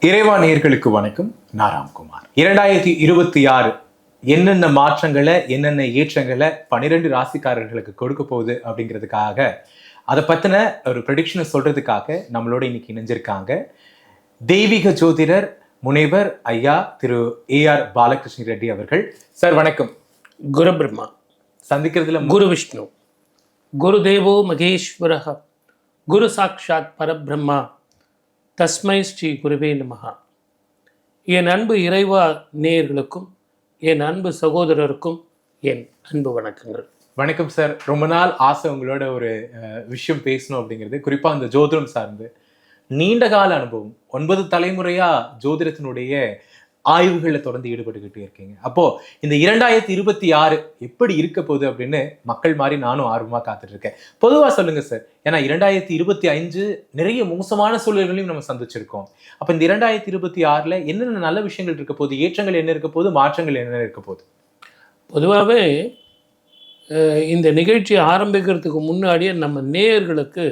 இறைவா நேயர்களுக்கு வணக்கம். நான் ராம்குமார். இரண்டாயிரத்தி இருபத்தி ஆறு என்னென்ன மாற்றங்களை என்னென்ன ஏற்றங்களை பன்னிரெண்டு ராசிக்காரர்களுக்கு கொடுக்க போகுது அப்படிங்கிறதுக்காக அதை பத்தின ஒரு ப்ரெடிக்ஷனை சொல்றதுக்காக நம்மளோட இன்னைக்கு இணைஞ்சிருக்காங்க. தெய்வீக ஜோதிடர் முனைவர் ஐயா திரு ஏ ஆர் பாலகிருஷ்ண ரெட்டி அவர்கள். சார் வணக்கம். குரு பிரம்மா. சந்திக்கிறதுல குரு விஷ்ணு. குரு தேவோ மகேஸ்வரः குரு சாட்சாத் பரபிரம்மா. தஸ்மை ஸ்ரீ குருவே நமகா என் அன்பு இறைவா நேயர்களுக்கும் என் அன்பு சகோதரருக்கும் என் அன்பு வணக்கங்கள். வணக்கம் சார். ரொம்ப நாள் ஆசை உங்களோட ஒரு விஷயம் பேசணும் அப்படிங்கிறது. குறிப்பாக அந்த ஜோதிடம் சார்ந்து. நீண்ட கால அனுபவம். ஒன்பது தலைமுறையாக ஜோதிடத்தினுடைய ஆய்வுகளில் தொடர்ந்து ஈடுபட்டுக்கிட்டு இருக்கீங்க. அப்போ இந்த இரண்டாயிரத்தி இருபத்தி ஆறு எப்படி இருக்க போகுது அப்படின்னு மக்கள் மாதிரி நானும் ஆர்வமாக காத்துட்ருக்கேன். இருக்கேன் பொதுவா சொல்லுங்க சார். ஏன்னா இரண்டாயிரத்தி இருபத்தி அஞ்சு நிறைய மோசமான சூழல்களையும் நம்ம சந்திச்சிருக்கோம். அப்போ இந்த இரண்டாயிரத்தி இருபத்தி ஆறில் என்னென்ன நல்ல விஷயங்கள் இருக்க போகுது? ஏற்றங்கள் என்ன இருக்க போகுது? மாற்றங்கள் என்ன இருக்க போகுது? பொதுவாகவே இந்த நிகழ்ச்சி ஆரம்பிக்கிறதுக்கு முன்னாடியே நம்ம நேயர்களுக்கு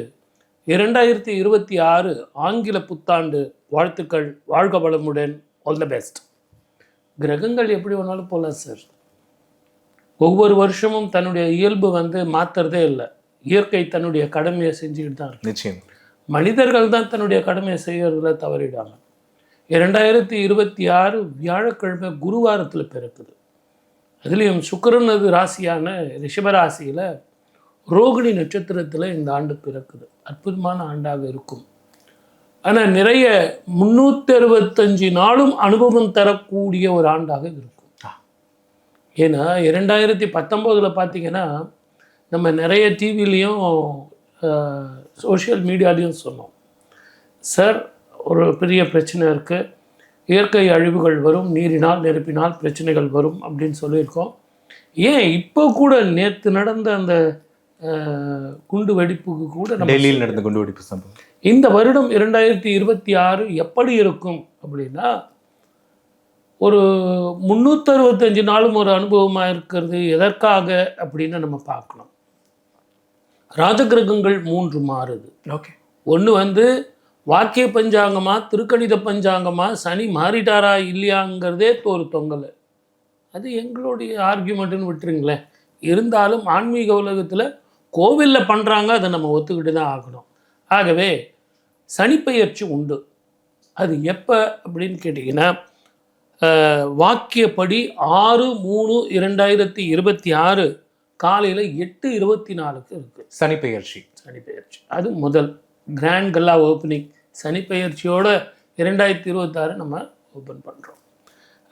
இரண்டாயிரத்தி இருபத்தி ஆறு ஆங்கில புத்தாண்டு வாழ்த்துக்கள் வாழ்க வளமுடன் ஆல் த பெஸ்ட் கிரகங்கள் எப்படி வேணாலும் போகலாம் சார் ஒவ்வொரு வருஷமும் தன்னுடைய இயல்பு வந்து மாத்துறதே இல்லை. இயற்கை தன்னுடைய கடமையை செஞ்சுக்கிட்டு தான் இருக்கு. நிச்சயம். மனிதர்கள் தான் தன்னுடைய கடமையை செய்யறதுல தவறிடாங்க இரண்டாயிரத்தி இருபத்தி ஆறு வியாழக்கிழமை குருவாரத்தில் பிறக்குது. அதுலேயும் சுக்கிரனது ராசியான ரிஷபராசியில் ரோகிணி நட்சத்திரத்தில் இந்த ஆண்டு பிறக்குது. அற்புதமான ஆண்டாக இருக்கும். ஆனால் நிறைய முந்நூற்றி அறுபத்தஞ்சு நாளும் அனுபவம் தரக்கூடிய ஒரு ஆண்டாக இருக்கும். ஏன்னா இரண்டாயிரத்தி பத்தொம்போதில் பார்த்தீங்கன்னா நம்ம நிறைய டிவிலையும் சோஷியல் மீடியாலையும் சொன்னோம். சார் ஒரு பெரிய பிரச்சனை இருக்குது இயற்கை அழிவுகள் வரும் நீரினால் நெருப்பினால் பிரச்சனைகள் வரும் அப்படின்னு சொல்லியிருக்கோம். ஏன் இப்போ கூட நேற்று நடந்த அந்த குண்டு வெடிப்புக்கு கூட நம்ம டெல்லியில் நடந்த குண்டுவெடிப்பு சம்பவம். இந்த வருடம் இரண்டாயிரத்தி இருபத்தி ஆறு எப்படி இருக்கும் அப்படின்னா ஒரு முந்நூற்றறுபத்தஞ்சு நாளும் ஒரு அனுபவமாக இருக்கிறது எதற்காக அப்படின்னு நம்ம பார்க்கணும். ராஜகிரகங்கள் மூன்று மாறுது. ஓகே. ஒன்று வந்து வாக்கிய பஞ்சாங்கமா திருக்கணித பஞ்சாங்கமா சனி மாறிட்டாரா இல்லையாங்கிறதே ஒரு தொங்கல். அது எங்களுடைய ஆர்கியூமெண்ட்டுன்னு விட்டுருங்களேன். இருந்தாலும் ஆன்மீக உலகத்தில் கோவிலில் பண்ணுறாங்க அதை நம்ம ஒத்துக்கிட்டு தான் ஆகணும். ஆகவே சனிப்பெயர்ச்சி உண்டு. அது எப்போ அப்படின்னு கேட்டிங்கன்னா வாக்கியப்படி ஆறு மூணு இரண்டாயிரத்தி இருபத்தி ஆறு காலையில் எட்டு இருபத்தி நாலுக்கு இருக்குது சனி பெயர்ச்சி சனி பெயர்ச்சி அது முதல் கிராண்ட் கல்லா ஓப்பனிங் சனி பெயர்ச்சியோட இரண்டாயிரத்தி இருபத்தாறு நம்ம ஓப்பன் பண்ணுறோம்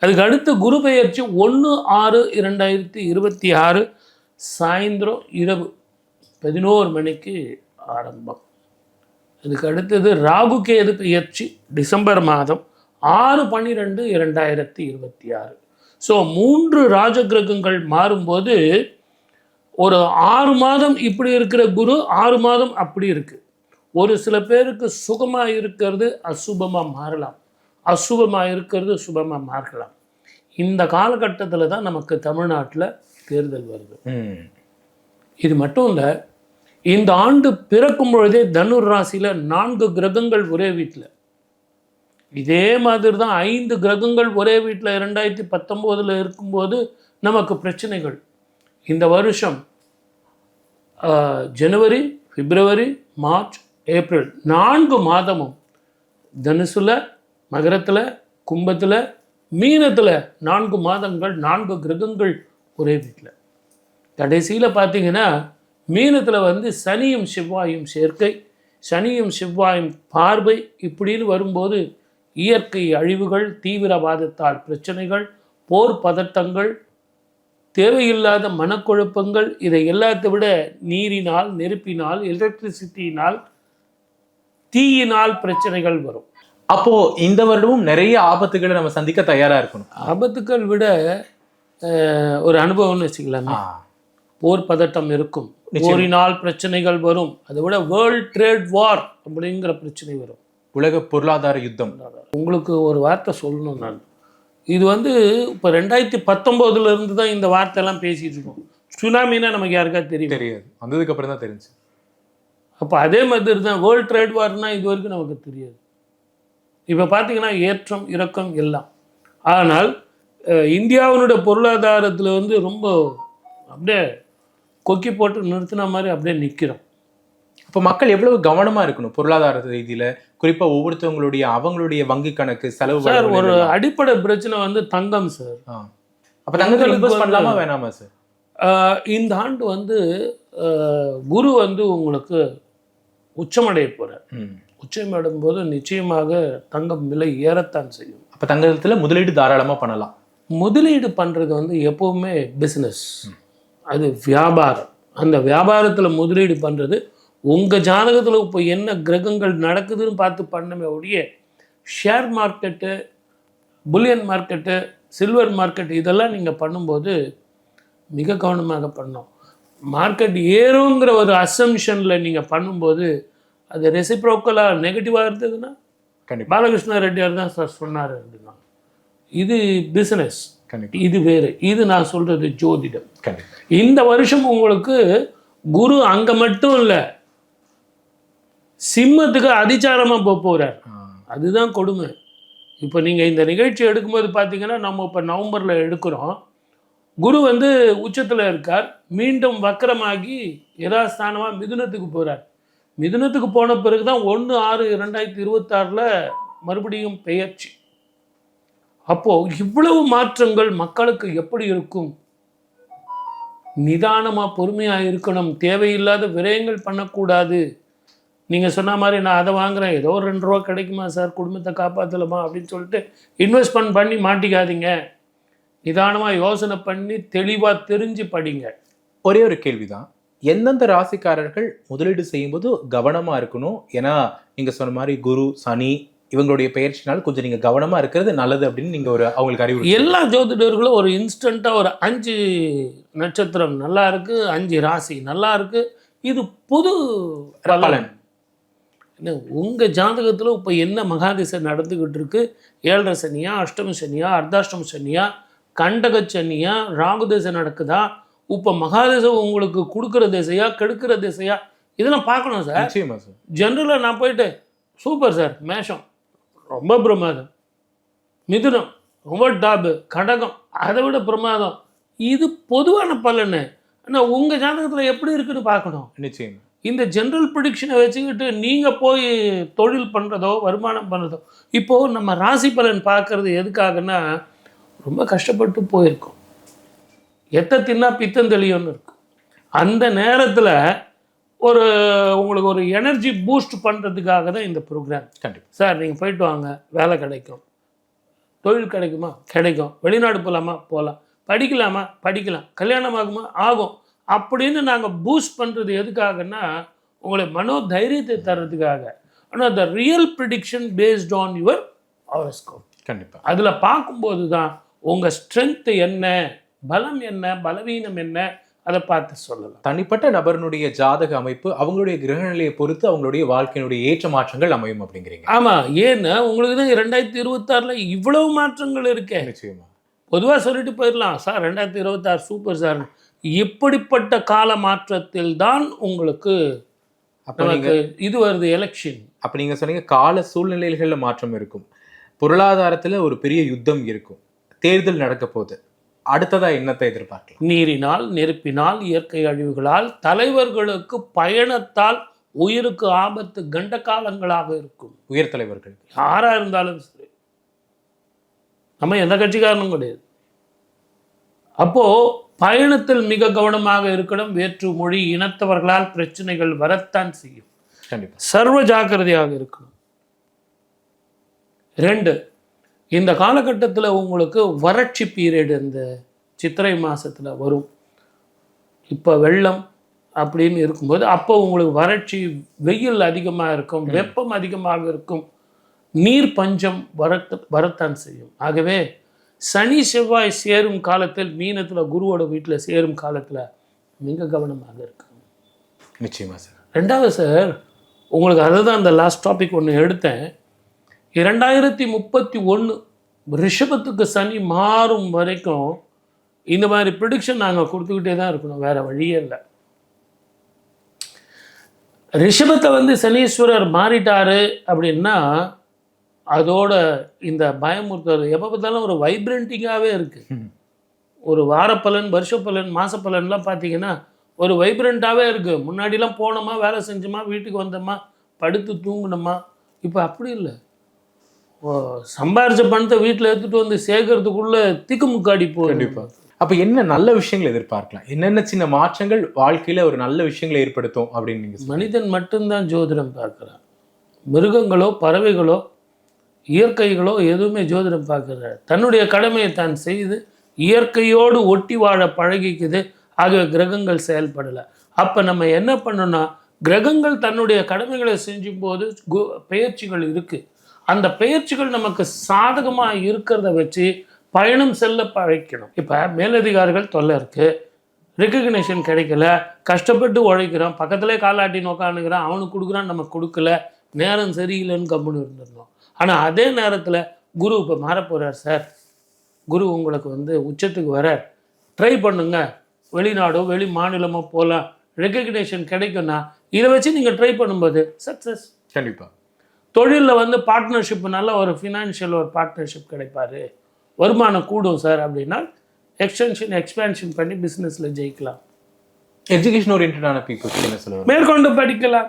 அதுக்கு அடுத்து குரு பெயர்ச்சி ஒன்று ஆறு இரண்டாயிரத்தி இருபத்தி ஆறு சாயந்தரம் இரவு. பதினோரு மணிக்கு ஆரம்பம். அதுக்கு அடுத்தது ராகு கேது பெயர்ச்சி டிசம்பர் மாதம் ஆறு பன்னிரெண்டு இரண்டாயிரத்தி இருபத்தி ஆறு. ஸோ மூன்று ராஜகிரகங்கள் மாறும்போது ஒரு ஆறு மாதம் இப்படி இருக்கிற குரு ஆறு மாதம் அப்படி இருக்கு. ஒரு சில பேருக்கு சுகமாக இருக்கிறது அசுபமாக மாறலாம். அசுபமாக இருக்கிறது சுபமாக மாறலாம். இந்த காலகட்டத்தில் தான் நமக்கு தமிழ்நாட்டில் தேர்தல் வருது. இது மட்டும் இல்லை இந்த ஆண்டு பிறக்கும் பொழுதே தனுர் ராசியில் நான்கு கிரகங்கள் ஒரே வீட்டில் இதே மாதிரி தான் ஐந்து கிரகங்கள் ஒரே வீட்டில் இரண்டாயிரத்தி பத்தொம்போதில் இருக்கும்போது நமக்கு பிரச்சனைகள். இந்த வருஷம் ஜனவரி பிப்ரவரி மார்ச் ஏப்ரல் நான்கு மாதமும் தனுசுல மகரத்தில் கும்பத்தில் மீனத்தில் நான்கு மாதங்கள் நான்கு கிரகங்கள் ஒரே வீட்டில் கடைசியில் பார்த்தீங்கன்னா மீனத்தில் வந்து சனியும் செவ்வாயும் சேர்க்கை சனியும் செவ்வாயும் பார்வை இப்படின்னு வரும்போது இயற்கை அழிவுகள் தீவிரவாதத்தால் பிரச்சனைகள் போர் பதட்டங்கள் தேவையில்லாத மனக்குழப்பங்கள் இதை எல்லாத்தை விட நீரினால் நெருப்பினால் எலக்ட்ரிசிட்டியினால் தீயினால் பிரச்சனைகள் வரும். அப்போ இந்த வருடமும் நிறைய ஆபத்துகளை நம்ம சந்திக்க தயாரா இருக்கணும். ஆபத்துக்கள் விட ஒரு அனுபவம்னு வச்சுக்கலாம். போர் பதட்டம் இருக்கும். போரினால் பிரச்சனைகள் வரும். அதை விட வேர்ல்ட் ட்ரேட் வார் அப்படிங்கிற பிரச்சனை வரும். உலக பொருளாதார யுத்தம். உங்களுக்கு ஒரு வார்த்தை சொல்லணும் நான். இது வந்து இப்போ ரெண்டாயிரத்தி பத்தொம்போதுல இருந்து தான் இந்த வார்த்தையெல்லாம் பேசிட்டு இருக்கோம். சுனாமின்னா நமக்கு யாருக்கா தெரியும்? தெரியாது. வந்ததுக்கு அப்புறம் தான் தெரிஞ்சு. அப்போ அதே மாதிரி தான் வேர்ல்ட் ட்ரேட் வார்னா இது வரைக்கும் நமக்கு தெரியாது. இப்போ பார்த்தீங்கன்னா ஏற்றம் இறக்கம் எல்லாம். ஆனால் இந்தியாவினுடைய பொருளாதாரத்தில் வந்து ரொம்ப அப்படியே கொக்கி போட்டு நிறுத்தின மாதிரி அப்படியே நிற்கிறோம் அப்ப மக்கள் எவ்வளவு கவனமா இருக்கணும் பொருளாதார ரீதியில? குறிப்பா ஒவ்வொருத்தவங்களுடைய அவங்களுடைய வங்கி கணக்கு செலவு சார் ஒரு. அடிப்படை பிரச்சனை வந்து தங்கம் சார். அப்ப தங்கத்துல இன்வெஸ்ட் பண்ணலாமா வேணாமா சார்? இந்த ஆண்டு வந்து குரு வந்து உங்களுக்கு உச்சமடைய போகிறார். உச்சமடையும் போது நிச்சயமாக தங்கம் விலை ஏறத்தான் செய்யும். அப்ப தங்கத்துல முதலீடு தாராளமா பண்ணலாம். முதலீடு பண்ணுறது வந்து எப்போவுமே பிஸ்னஸ் அது வியாபாரம். அந்த வியாபாரத்தில் முதலீடு பண்ணுறது உங்கள் ஜாதகத்தில் இப்போ என்ன கிரகங்கள் நடக்குதுன்னு பார்த்து பண்ணமே ஒழிய share market bullion market silver market இதெல்லாம் நீங்கள் பண்ணும்போது மிக கவனமாக பண்ணணும். மார்க்கெட் ஏறுங்கிற ஒரு அசம்ஷனில் நீங்கள் பண்ணும்போது அது ரெசிப்ரோக்கலாக நெகட்டிவாக இருந்ததுன்னா கண்டிப்பா. பாலகிருஷ்ண ரெட்டியார் தான் சார் சொன்னார் அப்படின்னா. இது பிஸ்னஸ் இது வேறு. இது நான் சொல்கிறது ஜோதிடம். இந்த வருஷம் உங்களுக்கு குரு அங்கே மட்டும் இல்லை சிம்மத்துக்கு அதிச்சாரமாக போக போகிறார் ஆ. அதுதான் கொடுமை. இப்போ நீங்கள் இந்த நிகழ்ச்சி எடுக்கும்போது பார்த்தீங்கன்னா நம்ம இப்போ நவம்பரில் எடுக்கிறோம். குரு வந்து உச்சத்தில் இருக்கார். மீண்டும் வக்கரமாகி யதாஸ்தானமாக மிதுனத்துக்கு போகிறார் மிதுனத்துக்கு போன பிறகு தான் ஒன்று ஆறு ரெண்டாயிரத்தி இருபத்தாறில் மறுபடியும் பெயர்ச்சி. அப்போது இவ்வளவு மாற்றங்கள் மக்களுக்கு எப்படி இருக்கும்? நிதானமாக பொறுமையாக இருக்கணும். தேவையில்லாத விரயங்கள் பண்ணக்கூடாது. நீங்கள் சொன்ன மாதிரி நான் அதை வாங்குகிறேன் ஏதோ ஒரு ரெண்டு ரூபா கிடைக்குமா சார்? குடும்பத்தை காப்பாற்றலாமா அப்படின்னு சொல்லிட்டு இன்வெஸ்ட்மெண்ட் பண்ணி மாட்டிக்காதீங்க. நிதானமாக யோசனை பண்ணி தெளிவாக தெரிஞ்சு படிங்க. ஒரே ஒரு கேள்விதான். எந்தெந்த ராசிக்காரர்கள் முதலீடு செய்யும்போது கவனமாக இருக்கணும்? ஏன்னா நீங்கள் சொன்ன மாதிரி குரு சனி இவங்களுடைய பயிற்சினால் கொஞ்சம் நீங்க கவனமா இருக்கிறது நல்லது அப்படின்னு நீங்க ஒரு அவங்களுக்கு அறிவுரை எல்லா ஜோதிடர்களும் ஒரு இன்ஸ்டண்ட்டாக ஒரு அஞ்சு நட்சத்திரம் நல்லா இருக்கு அஞ்சு ராசி நல்லா இருக்கு. இது புது பலன். பலன். என்ன உங்கள் ஜாதகத்தில் இப்போ என்ன மகாதிசை நடந்துக்கிட்டு இருக்கு? ஏழரை சனியா அஷ்டம சனியா அர்த்தாஷ்டம சனியா கண்டக சனியா ராகு திசை நடக்குதா? இப்போ மகாதிசை உங்களுக்கு கொடுக்குற திசையா கெடுக்கிற திசையா? இதெல்லாம் பார்க்கணும் சார். நிச்சயமா சார். ஜென்ரலாக நான் போயிட்டு சூப்பர் சார் மேஷம். ரொம்ப பிரமாதம். மிதுனம் ரொம்ப டாப்பு கடகம் அதை விட பிரமாதம். இது பொதுவான பலனு ஆனால் உங்கள் ஜாதகத்தில் எப்படி இருக்குன்னு பார்க்கணும். நிச்சயமா. இந்த ஜென்ரல் ப்ரிடிக்ஷனை வச்சுக்கிட்டு நீங்கள் போய் தொழில் பண்ணுறதோ வருமானம் பண்ணுறதோ இப்போது நம்ம ராசி பலன் பார்க்கறது எதுக்காகன்னா ரொம்ப கஷ்டப்பட்டு போயிருக்கோம். எத்த தின்னா பித்தம் தெளியும்னு இருக்கும் அந்த நேரத்தில் ஒரு உங்களுக்கு ஒரு எனர்ஜி பூஸ்ட் பண்ணுறதுக்காக தான் இந்த ப்ரோக்ராம் கண்டிப்பா. சார் நீங்கள் போயிட்டு வாங்க. வேலை கிடைக்கும். தொழில் கிடைக்குமா? கிடைக்கும். வெளிநாடு போகலாமா போகலாம் படிக்கலாமா? படிக்கலாம். கல்யாணம் ஆகுமா. ஆகும் அப்படின்னு நாங்கள் பூஸ்ட் பண்ணுறது எதுக்காகன்னா உங்களை மனோ தைரியத்தை தர்றதுக்காக. ஆனால் the real prediction based on your horoscope கண்டிப்பா. அதில் பார்க்கும்போது தான் உங்கள் ஸ்ட்ரென்த்து என்ன? பலம் என்ன? பலவீனம் என்ன? அதை பார்த்து சொல்லலாம். தனிப்பட்ட நபருடைய ஜாதக அமைப்பு அவங்களுடைய கிரகநிலையை பொறுத்து அவங்களுடைய வாழ்க்கையினுடைய ஏற்ற மாற்றங்கள் அமையும் அப்படிங்கிறீங்க. ஆமாம் ஏன்னா உங்களுக்கு தான் ரெண்டாயிரத்தி இருபத்தாறில் இவ்வளவு மாற்றங்கள் இருக்கே. நிச்சயமா. பொதுவாக சொல்லிட்டு போயிடலாம். சார் ரெண்டாயிரத்தி இருபத்தாறு சூப்பர் சார். இப்படிப்பட்ட கால மாற்றத்தில் தான் உங்களுக்கு நமக்கு இது வருது எலெக்ஷன் அப்ப நீங்க சொன்னீங்க கால சூழ்நிலைகள்ல மாற்றம் இருக்கும். பொருளாதாரத்துல ஒரு பெரிய யுத்தம் இருக்கும். தேர்தல் நடக்க போகுது அடுத்ததா என்னத்தை எதிர்பார்க்கலாம்? நீரினால் நெருப்பினால் இயற்கை அழிவுகளால் தலைவர்களுக்கு பயணத்தால் உயிருக்கு ஆபத்து கண்ட காலங்களாக இருக்கும். உயர் தலைவர்கள். யாரா இருந்தாலும் சரி. நம்ம எந்த கட்சிக்காரனும் கிடையாது. அப்போ பயணத்தில் மிக கவனமாக இருக்கணும். வேற்று மொழி இனத்தவர்களால் பிரச்சனைகள் வரத்தான் செய்யும். கண்டிப்பா. சர்வ ஜாக்கிரதையாக இருக்கணும். ரெண்டு இந்த காலகட்டத்தில் உங்களுக்கு வறட்சி பீரியட் இந்த சித்திரை மாசத்துல வரும். இப்போ வெள்ளம் அப்படின்னு இருக்கும்போது அப்போ உங்களுக்கு வறட்சி வெயில் அதிகமாக இருக்கும் வெப்பம் அதிகமாக இருக்கும். நீர் பஞ்சம் வரத்த வரத்தான் செய்யும். ஆகவே சனி செவ்வாய் சேரும் காலத்தில் மீனத்தில் குருவோட வீட்டில் சேரும் காலத்தில் மிக கவனமாக இருக்கணும். நிச்சயமா சார். ரெண்டாவது சார் உங்களுக்கு அதை தான் அந்த லாஸ்ட் டாபிக் ஒன்று எடுத்தேன். இரண்டாயிரத்தி முப்பத்தி ஒன்று ரிஷபத்துக்கு சனி மாறும் வரைக்கும் இந்த மாதிரி ப்ரிடிக்ஷன் நாங்கள் கொடுத்துக்கிட்டே தான் இருக்கணும். வேற வழியே இல்லை. ரிஷபத்தை வந்து சனீஸ்வரர் மாறிட்டாரு அப்படின்னா அதோட இந்த பயமுறுத்தல் எப்போ பார்த்தாலும் ஒரு வைப்ரண்டிங்காகவே இருக்குது ஒரு வாரப்பலன் வருஷப்பலன் மாசப்பலன்லாம் பார்த்தீங்கன்னா ஒரு வைப்ரண்ட்டாகவே இருக்குது முன்னாடிலாம் போனோமா வேலை செஞ்சோமா வீட்டுக்கு வந்தோமா படுத்து தூங்கினோமா இப்போ அப்படி இல்லை. சம்பாரிச்ச பணத்தை வீட்டில் எடுத்துகிட்டு வந்து சேர்க்கறதுக்குள்ள திக்குமுக்காடி போகுது. கண்டிப்பா. அப்ப என்ன நல்ல விஷயங்களை எதிர்பார்க்கலாம்? என்னென்ன சின்ன மாற்றங்கள் வாழ்க்கையில ஒரு நல்ல விஷயங்களை ஏற்படுத்தும் அப்படின்னு? மனிதன் மட்டும்தான் ஜோதிடம் பார்க்குறான். மிருகங்களோ பறவைகளோ இயற்கைகளோ எதுவுமே ஜோதிடம் பார்க்கறது தன்னுடைய கடமையை தான் செய்து இயற்கையோடு ஒட்டி வாழ பழகிக்குது. ஆகவே கிரகங்கள் செயல்படலை. அப்போ நம்ம என்ன பண்ணணும்னா கிரகங்கள் தன்னுடைய கடமைகளை செஞ்சும் போது பெயர்ச்சிகள் இருக்குது அந்த பயிற்சிகள் நமக்கு சாதகமாக இருக்கிறத வச்சு பயணம் செல்ல பழைக்கணும். இப்போ மேலதிகாரிகள் தொல்லை இருக்குது ரெக்கக்னேஷன் கிடைக்கல. கஷ்டப்பட்டு உழைக்கிறோம். பக்கத்துலேயே காலாட்டி நோக்கானுங்கிறான் அவனுக்கு கொடுக்குறான். நம்ம கொடுக்கல. நேரம் சரியில்லைன்னு கம்பெனி இருந்திருந்தோம் ஆனால் அதே நேரத்தில் குரு இப்போ மாறப்போகிறார் சார். குரு உங்களுக்கு வந்து உச்சத்துக்கு வர. ட்ரை பண்ணுங்க. வெளிநாடோ வெளி மாநிலமோ போகலாம் ரெக்கக்னேஷன் கிடைக்கும்னா இதை வச்சு நீங்கள் ட்ரை பண்ணும்போது சக்ஸஸ் கண்டிப்பாக தொழிலில் வந்து பார்ட்னர்ஷிப் நல்ல ஒரு ஃபினான்ஷியல் ஒரு பார்ட்னர்ஷிப் கிடைப்பாரு. வருமானம் கூடும் சார் அப்படின்னா எக்ஸ்டென்ஷன் எக்ஸ்பேன்ஷன் பண்ணி பிஸ்னஸில் ஜெயிக்கலாம். எஜுகேஷன் ஓரியன்டான சொல்லுவாங்க? மேற்கொண்டு படிக்கலாம்.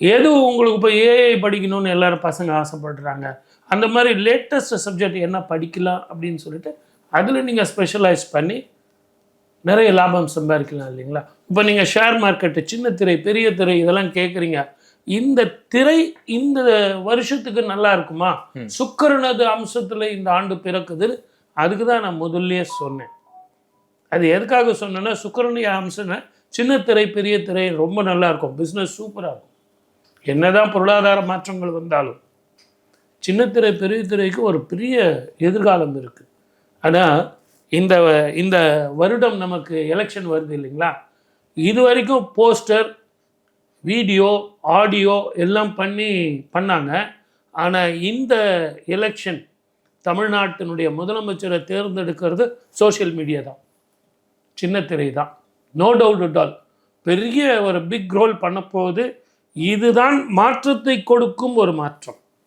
எது உங்களுக்கு இப்போ ஏஐ படிக்கணும்னு எல்லாரும் பசங்க ஆசைப்படுறாங்க. அந்த மாதிரி லேட்டஸ்ட் சப்ஜெக்ட் என்ன படிக்கலாம் அப்படின்னு சொல்லிட்டு அதில் நீங்கள் ஸ்பெஷலைஸ் பண்ணி நிறைய லாபம் சம்பாதிக்கலாம் இல்லைங்களா? இப்போ நீங்கள் ஷேர் மார்க்கெட்டு சின்ன திரை பெரிய திரை இதெல்லாம் கேட்குறீங்க இந்த திரை இந்த வருஷத்துக்கு நல்லா இருக்குமா. சுக்கிரனது அம்சத்தில் இந்த ஆண்டு பிறக்குதுன்னு அதுக்கு தான் நான் முதல்லயே சொன்னேன். அது எதுக்காக சொன்னேன்னா சுக்கிரனுடைய அம்சம்னா சின்ன திரை பெரிய திரை ரொம்ப நல்லா இருக்கும். பிஸ்னஸ் சூப்பராக இருக்கும். என்னதான் பொருளாதார மாற்றங்கள் வந்தாலும் சின்ன திரை பெரிய திரைக்கு ஒரு பெரிய எதிர்காலம் இருக்குது ஆனால் இந்த இந்த வருடம் நமக்கு எலெக்ஷன் வருது இல்லைங்களா? இது வரைக்கும் போஸ்டர் வீடியோ ஆடியோ எல்லாம் பண்ணி பண்ணாங்க. ஆனால் இந்த எலெக்ஷன் தமிழ்நாட்டினுடைய முதலமைச்சரை தேர்ந்தெடுக்கிறது சோஷியல் மீடியா தான். சின்ன திரை தான். நோ டவுட் அட் ஆல் பெரிய ஒரு பிக் ரோல் பண்ண போகுது இதுதான் மாற்றத்தை கொடுக்கும் ஒரு மாற்றம்.